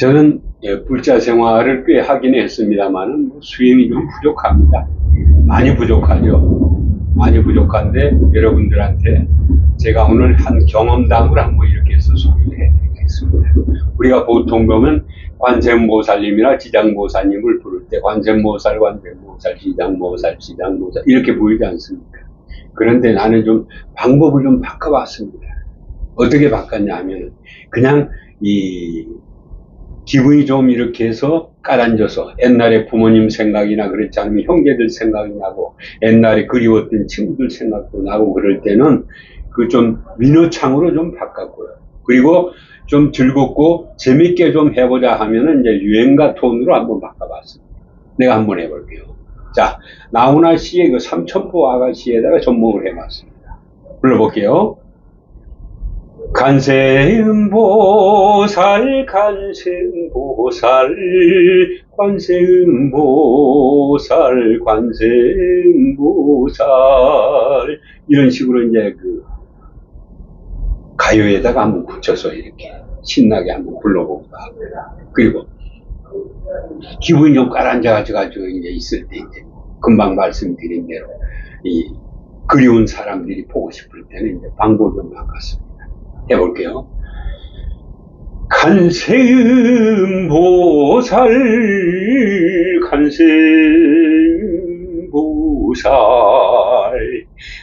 저는 예, 불자 생활을 꽤 하긴 했습니다만은 뭐 수행이 좀 부족합니다. 많이 부족하죠. 많이 부족한데 여러분들한테 제가 오늘 한 경험담을 한번 이렇게 해서 소개를 해드리겠습니다. 우리가 보통 보면 관세음보살님이나 지장보살님을 부를 때 관세음보살, 관세음보살, 지장보살, 지장보살 이렇게 보이지 않습니까? 그런데 나는 좀 방법을 좀 바꿔봤습니다. 어떻게 바꿨냐면 그냥 이 기분이 좀 이렇게 해서 깔아앉아서 옛날에 부모님 생각이나 그렇지 않으면 형제들 생각이 나고 옛날에 그리웠던 친구들 생각도 나고 그럴 때는 그 좀 민호창으로 좀 바꿨고요. 그리고 좀 즐겁고 재밌게 좀 해보자 하면은 이제 유행가 톤으로 한번 바꿔봤습니다. 내가 한번 해볼게요. 자, 나훈아 씨의 그 삼천포 아가씨에다가 접목을 해봤습니다. 불러볼게요. 간세음보살 간세음보살 관세음보살 관세음보살 이런 식으로 이제 그 가요에다가 한번 붙여서 이렇게 신나게 한번 불러보기도 합니다. 그리고 기분이 좀 가라앉아가지고 이제 있을 때 이제 금방 말씀드린 대로 이 그리운 사람들이 보고 싶을 때는 이제 방법을 좀 바꿨습니다. 해볼게요. 간세음보살 간세음보살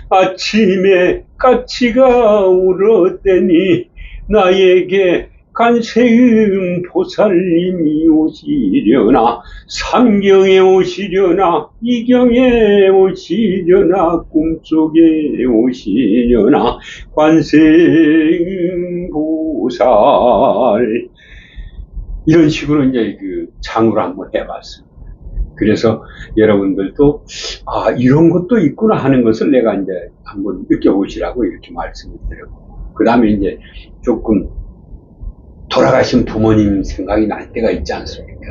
아침에 까치가 울었더니 나에게 간세음 보살님이 오시려나 삼경에 오시려나 이경에 오시려나 꿈속에 오시려나 관세음 보살 이런 식으로 이제 그 장으로 한번 해봤습니다. 그래서 여러분들도 아 이런 것도 있구나 하는 것을 내가 이제 한번 느껴보시라고 이렇게 말씀을 드렸고 그 다음에 이제 조금 돌아가신 부모님 생각이 날 때가 있지 않습니까?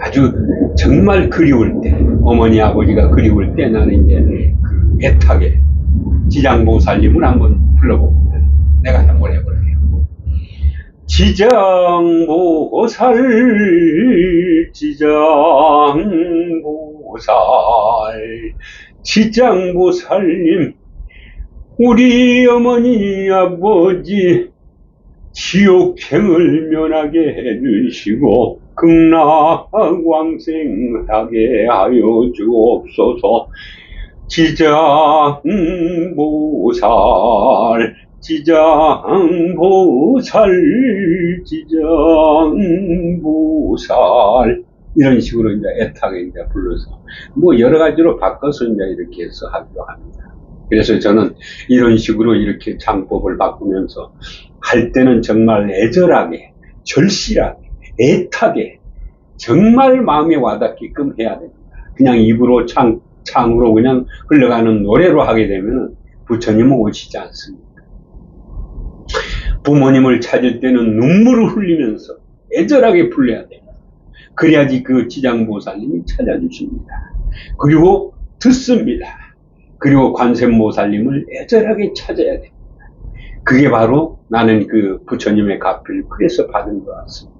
아주 정말 그리울 때, 어머니, 아버지가 그리울 때 나는 이제 그 애타게 지장보살님을 한번 불러봅니다. 내가 한번 해볼게요. 지장보살, 지장보살, 지장보살님, 우리 어머니, 아버지, 지옥행을 면하게 해주시고 극락왕생하게 하여 주옵소서 지장보살 지장보살 지장보살 이런 식으로 이제 애타게 이제 불러서 뭐 여러 가지로 바꿔서 이제 이렇게 해서 하기도 합니다. 그래서 저는 이런 식으로 이렇게 장법을 바꾸면서 할 때는 정말 애절하게, 절실하게, 애타게, 정말 마음에 와닿게끔 해야 됩니다. 그냥 입으로 창, 창으로 그냥 흘러가는 노래로 하게 되면 부처님은 오시지 않습니다. 부모님을 찾을 때는 눈물을 흘리면서 애절하게 불러야 됩니다. 그래야지 그 지장보살님이 찾아주십니다. 그리고 듣습니다. 그리고 관세모살님을 애절하게 찾아야 됩니다. 그게 바로 나는 그 부처님의 값을 그래서 받은 것 같습니다.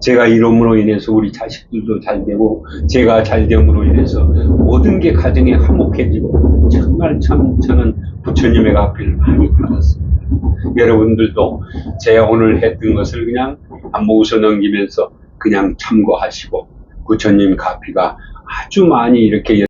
제가 이름으로 인해서 우리 자식들도 잘 되고 제가 잘 됨으로 인해서 모든 게 가정에 화목해지고 정말 참 저는 부처님의 값을 많이 받았습니다. 여러분들도 제가 오늘 했던 것을 그냥 한번 웃어 넘기면서 그냥 참고하시고 부처님 가피가 아주 많이 이렇게